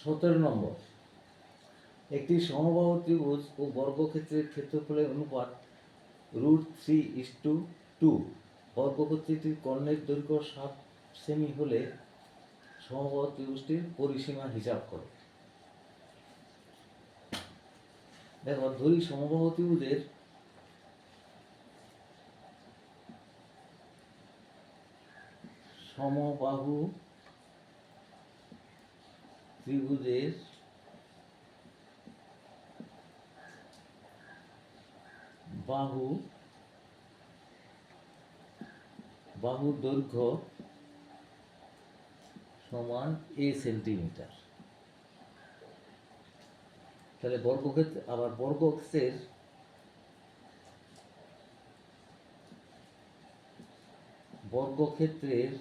সতেরো নম্বর। একটি সমবাহু ত্রিভুজ ও বর্গক্ষেত্রের ক্ষেত্রফলের অনুপাত root three is to two. বর্গক্ষেত্রটির কর্ণের দৈর্ঘ্য সাত সেমি হলে সমবাহু ত্রিভুজটির পরিসীমা হিসাব করো। দেখো, ধরি সমবাহু ত্রিভুজের সমবাহু ত্রিভুজের বাহু বাহুর দৈর্ঘ্য সমান এ সেন্টিমিটার তাহলে বর্গক্ষেত্র আবার বর্গক্ষেত্রের বর্গক্ষেত্রের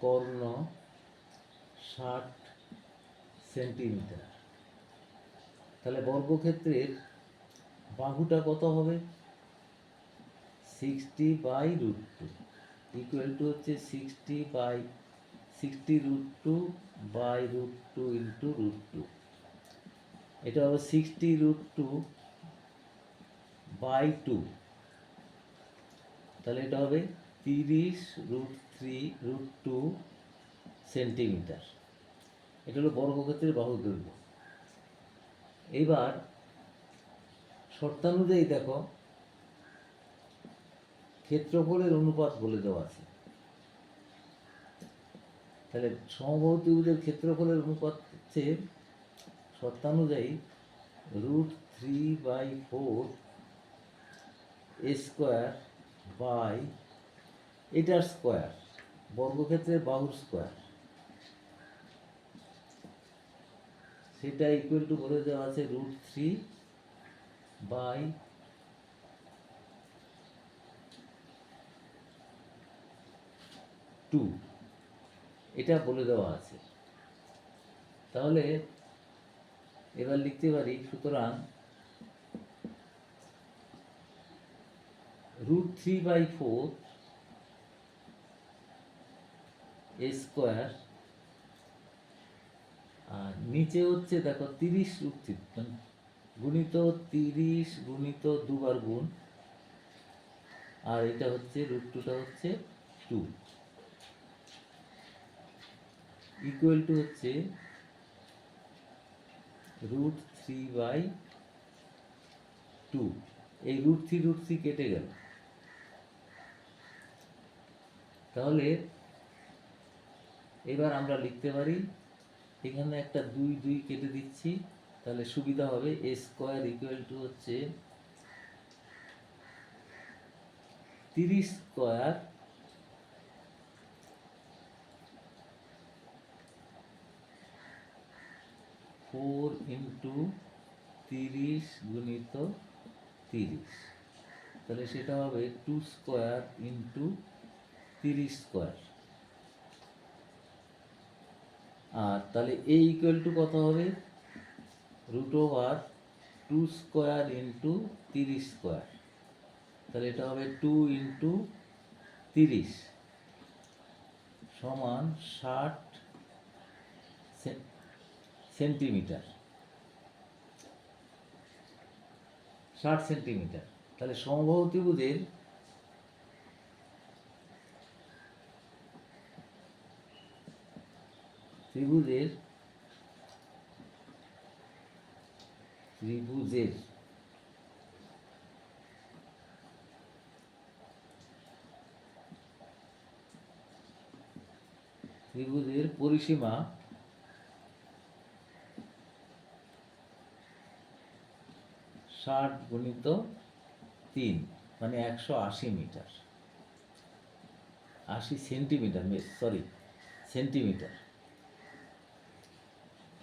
কর্ণ ষাট সেন্টিমিটার। তাহলে বর্গক্ষেত্রের বাহুটা কত হবে? Sixty by root two equal to হচ্ছে sixty by sixty root two by root two into root two এটা হবে sixty root two by two তাহলে এটা হবে তিরিশ root three root two centimetre. এটা হলো বর্গক্ষেত্রের বাহু দৈর্ঘ্য। এইবার শর্তানুযায়ী দেখো, ক্ষেত্রফলের অনুপাত বলে দেওয়া আছে। তাহলে সমবাহু ক্ষেত্রফলের অনুপাত হচ্ছে শর্তানুযায়ী root three by four A square by এটার স্কোয়ার, বর্গক্ষেত্রের বাহুর স্কোয়ার। সেটা ইকুয়াল টু বলে দেওয়া আছে রুট থ্রি বাই টু এটা বলে দেওয়া আছে। তাহলে এবার লিখতে পারি, সুতরাং root three by four A square আর নিচে হচ্ছে দেখো তিরিশ থ্রি মানে গুণিত তিরিশ, গুণিত দুবার গুণ, আর এটা হচ্ছে রুট টুটা হচ্ছে টু ইকুয়াল টু হচ্ছে রুট থ্রি বাই টু এই রুট থ্রি রুট থ্রি কেটে গেল। তাহলে এবার আমরা লিখতে পারি এখানে একটা দুই দুই কেটে দিচ্ছি, তাহলে সুবিধা হবে, এ স্কোয়ার ইকুয়াল টু হচ্ছে তিরিশ স্কোয়ার ফোর ইন্টু তিরিশ গুণিত তিরিশ। তাহলে সেটা হবে টু স্কোয়ার ইন্টু তিরিশ স্কোয়ার। আর তাহলে এ ইকুয়াল টু কত হবে? Root over two square into তিরিশ স্কোয়ার তাহলে এটা হবে টু ইন্টু তিরিশ সমান ষাট সেন্টিমিটার ষাট সেন্টিমিটার তাহলে সমবাহু ত্রিভুজের ত্রিভুজের ত্রিভুজের পরিসীমা ষাট গুণিত তিন মানে একশো আশি মিটার। আশি সেন্টিমিটার সরি সেন্টিমিটার।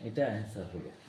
এটা অ্যান্সার হলো।